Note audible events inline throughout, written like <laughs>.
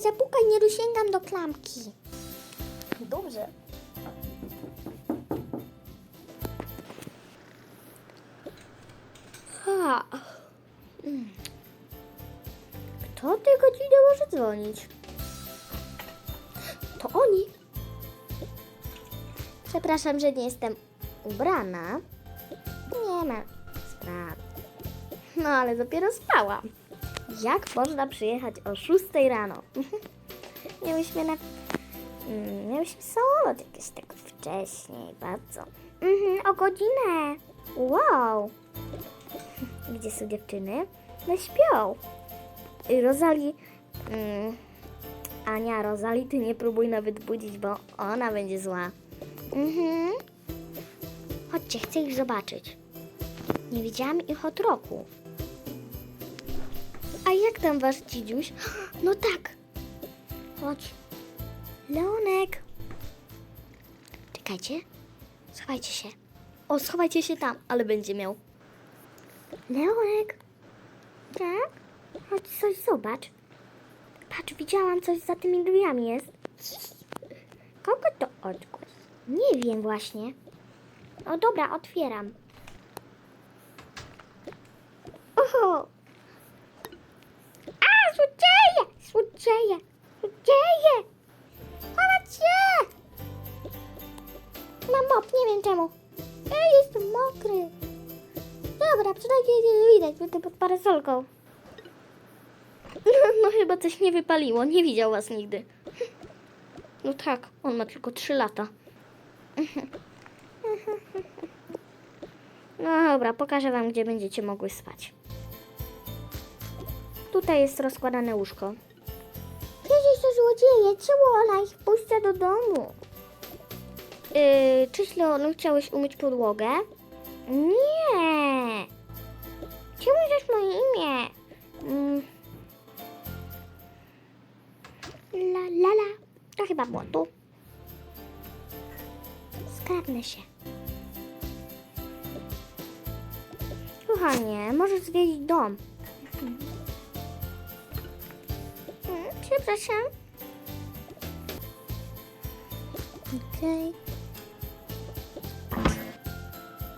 zapukaj, nie dosięgam do klamki. Dobrze. Ha. Mm. Kto tej godzinie może dzwonić? To oni. Przepraszam, że nie jestem ubrana. Nie ma sprawy. No ale dopiero spałam. Jak można przyjechać o 6 rano? <laughs> Miałyśmy na... Mm, Miałyśmy samolot jakiś tak wcześniej, bardzo. Mhm, o godzinę. Wow. <laughs> Gdzie są dziewczyny? No śpią. Rozali... Mm, Ania, Rozali, ty nie próbuj nawet budzić, bo ona będzie zła. Mhm. Chodźcie, chcę ich zobaczyć. Nie widziałam ich od roku. A jak tam wasz dzidziuś? No tak. Chodź. Leonek. Czekajcie. Schowajcie się. O, schowajcie się tam, ale będzie miał. Leonek. Tak? Chodź coś zobacz. Patrz, widziałam coś za tymi drzwiami jest. Kogo to odgłos? Nie wiem właśnie. No dobra, otwieram. Oho! A, złodzieje! Złodzieje! Chować się! Mam mop, nie wiem czemu. Ej, jestem mokry. Dobra, przynajmniej nie widać, będę pod parasolką. <laughs> No chyba coś nie wypaliło, nie widział was nigdy. <laughs> No tak, on ma tylko 3 lata. <laughs> No dobra, pokażę wam, gdzie będziecie mogły spać. Tutaj jest rozkładane łóżko. To złodzieje, czemu ona ich puszcza do domu? Yy, czyś Leonu, chciałeś umyć podłogę? Nie! Czemu znasz moje imię? Mm. La la la. To chyba było tu. Skradnę się. Kochanie, możesz zwiedzić dom. Przepraszam. Okej.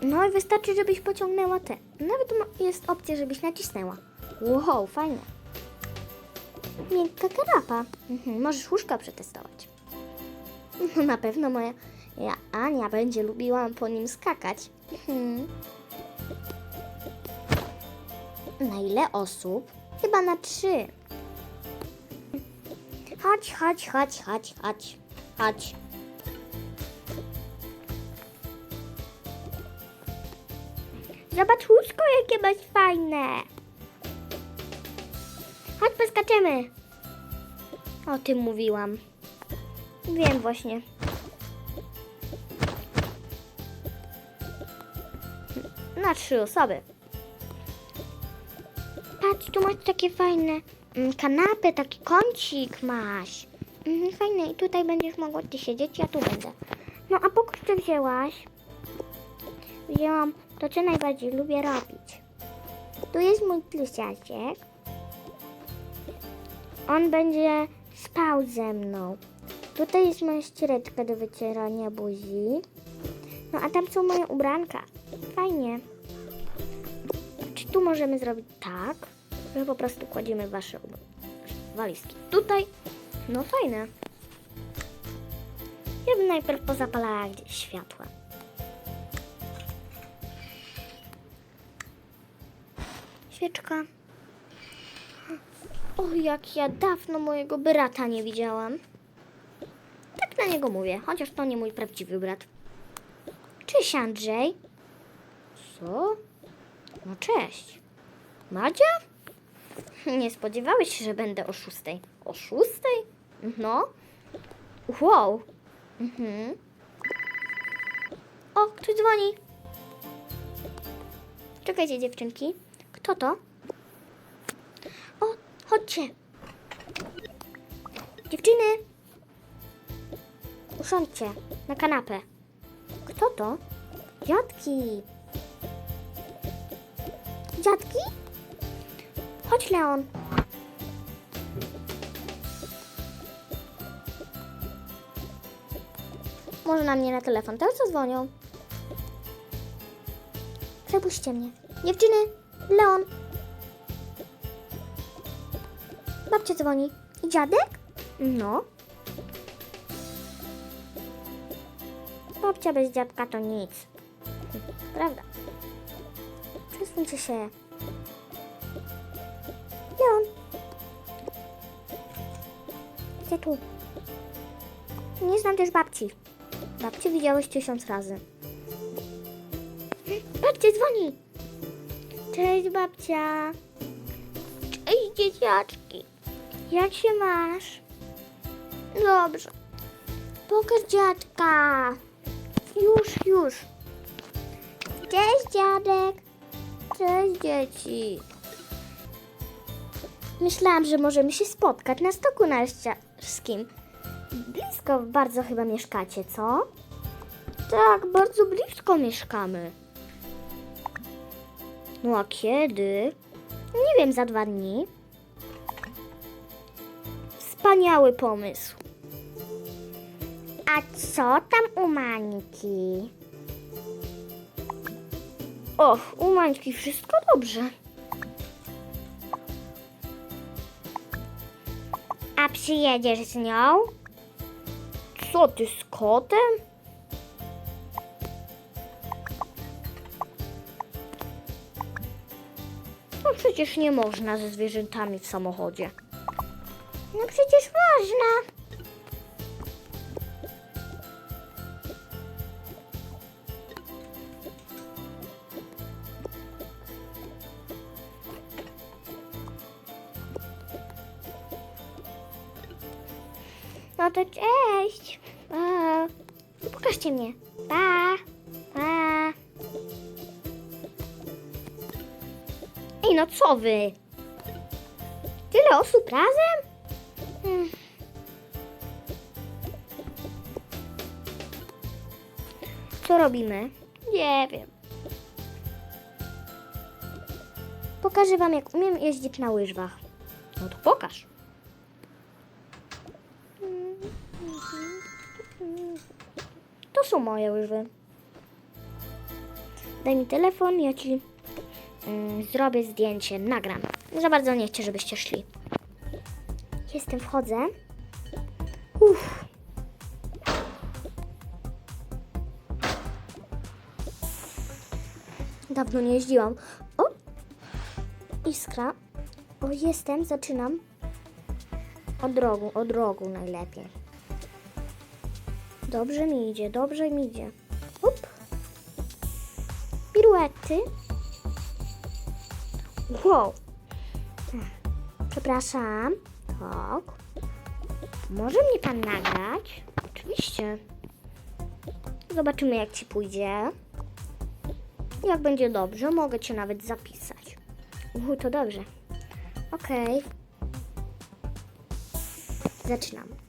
No i wystarczy, żebyś pociągnęła te. Nawet jest opcja, żebyś nacisnęła. Wow, fajnie. Miękka kanapa. Mhm, możesz łóżka przetestować. No, <laughs> na pewno moja ja, Ania będzie lubiła po nim skakać. Mhm. Na ile osób? Chyba na trzy. Chodź, chodź, chodź, chodź, chodź, chodź. Zobacz łóżko, jakie masz fajne. Chodź, poskaczemy. O tym mówiłam. Wiem właśnie. Na trzy osoby. Patrz, tu masz takie fajne mm, kanapy, taki kącik masz. Mhm, i tutaj będziesz mogła ty siedzieć, ja tu będę. No a po co wzięłaś? Wzięłam to, co najbardziej lubię robić. Tu jest mój plusiaczek. On będzie spał ze mną. Tutaj jest moja ściereczka do wycierania buzi. No a tam są moje ubranka. Fajnie. Czy tu możemy zrobić tak, że po prostu kładziemy wasze walizki tutaj? No fajne. Ja bym najpierw pozapalała gdzieś światła. Świeczka. O, jak ja dawno mojego brata nie widziałam. Tak na niego mówię, chociaż to nie mój prawdziwy brat. Cześć, Andrzej. Co? No cześć. Madzia? Nie spodziewałeś się, że będę o szóstej. O szóstej? No. Wow. Mhm. O, ktoś dzwoni. Czekajcie, dziewczynki. Kto to? O, chodźcie. Dziewczyny. Usiądźcie na kanapę. Kto to? Dziadki. Dziadki? Chodź, Leon. Może na mnie na telefon. Teraz zadzwonią. Przepuśćcie mnie. Dziewczyny, Leon. Babcia dzwoni. I dziadek? No. Babcia bez dziadka to nic. Prawda. Przesuńcie się. Tu? Nie znam też babci. Babcię widziałeś tysiąc razy. Babcia dzwoni. Cześć babcia. Cześć dzieciaczki. Jak się masz? Dobrze. Pokaż dziadka. Już, już. Cześć dziadek. Cześć dzieci. Myślałam, że możemy się spotkać na stoku narciarskim. Blisko bardzo chyba mieszkacie, co? Tak, bardzo blisko mieszkamy. No a kiedy? Nie wiem, za dwa dni. Wspaniały pomysł. A co tam u Mańki? Och, u Mańki wszystko dobrze. A przyjedziesz z nią? Co ty z kotem? No przecież nie można ze zwierzętami w samochodzie. No przecież można. To cześć. Pa. Pokażcie mnie. Pa. Pa. Ej, no co wy? Tyle osób razem? Hmm. Co robimy? Nie wiem. Pokażę wam, jak umiem jeździć na łyżwach. No to pokaż. Są moje łyżwy. Daj mi telefon, ja ci mm, zrobię zdjęcie, nagram. Za bardzo nie chcę, żebyście szli. Jestem, wchodzę. Uff. Dawno nie jeździłam. O! Iskra. O, jestem, zaczynam. Od rogu, od rogu najlepiej. Dobrze mi idzie, dobrze mi idzie. Up. Piruety. Wow. Przepraszam. Tak. Może mnie pan nagrać? Oczywiście. Zobaczymy, jak ci pójdzie. Jak będzie dobrze, mogę cię nawet zapisać. Uhu, to dobrze. Okej. Zaczynam.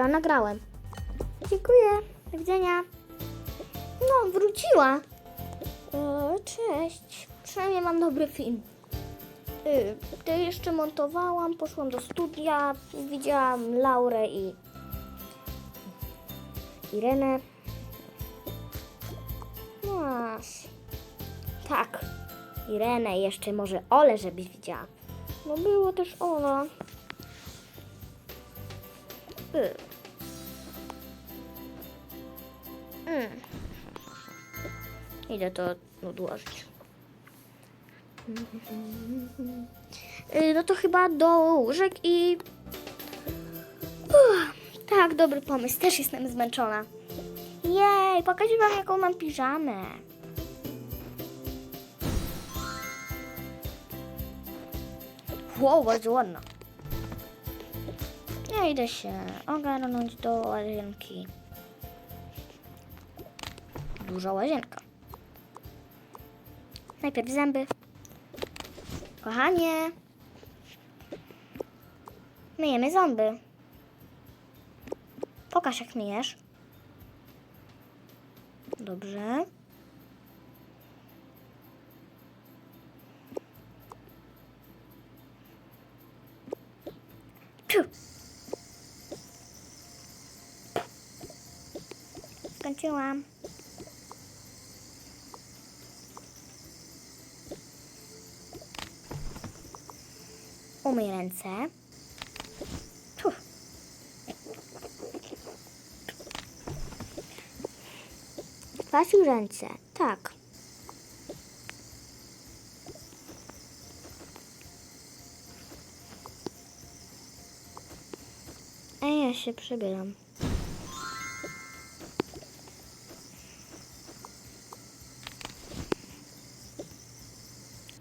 Dobra, nagrałem. Dziękuję. Do widzenia. No, wróciła. E, cześć. Przynajmniej mam dobry film. Y, To jeszcze montowałam, poszłam do studia, widziałam Laurę i Irenę. No, tak, Irenę jeszcze może Ole, żebyś widziała. No było też Ola. Y. Mm. Idę to odłożyć. Y, No to chyba do łóżek i. Uff, tak, dobry pomysł. Też jestem zmęczona. Jej, pokażę wam, jaką mam piżamę. Wow, bardzo ładna. Ja idę się ogarnąć do łazienki. Duża łazienka. Najpierw zęby. Kochanie. Myjemy zęby. Pokaż jak myjesz. Dobrze. Ciu. Skończyłam. Umyj ręce. Kwasił ręce, tak. A ja się przebieram.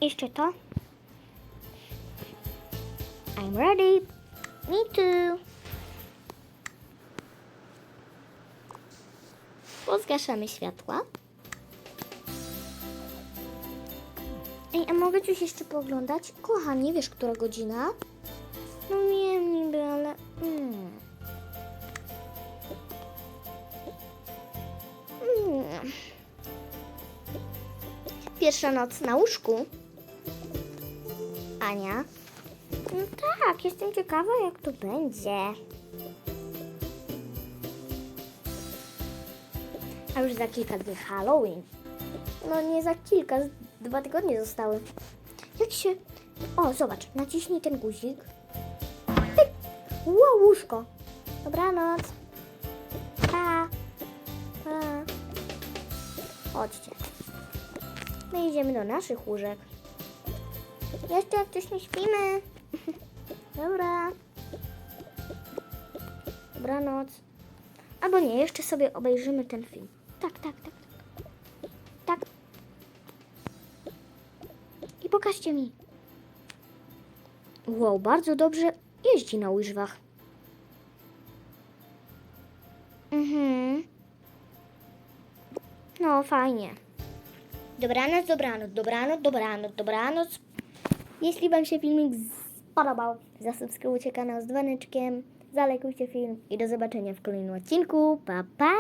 Jeszcze to. I'm ready. Me too. Pozgaszamy światła. Ej, a mogę coś jeszcze pooglądać? Kochanie, wiesz, która godzina? No wiem niby, ale... Mm. Pierwsza noc na łóżku. Ania? No tak, jestem ciekawa, jak to będzie. A już za kilka dni Halloween. No nie za kilka, dwa tygodnie zostały. Jak się... O, zobacz, naciśnij ten guzik. Pyk! Wow, łóżko. Dobranoc. Pa. Pa. Chodźcie. My idziemy do naszych łóżek. Jeszcze jak coś nie śpimy. Dobra. Dobranoc. Albo nie, jeszcze sobie obejrzymy ten film. Tak, tak, tak. Tak. tak. I pokażcie mi. Wow, bardzo dobrze jeździ na łyżwach. Mhm. No, fajnie. Dobranoc, dobranoc, dobranoc, dobranoc, dobranoc. Jeśli Wam się filmik spodobał, zasubskrybujcie kanał z dzwoneczkiem, zalajkujcie film i do zobaczenia w kolejnym odcinku. Pa, pa!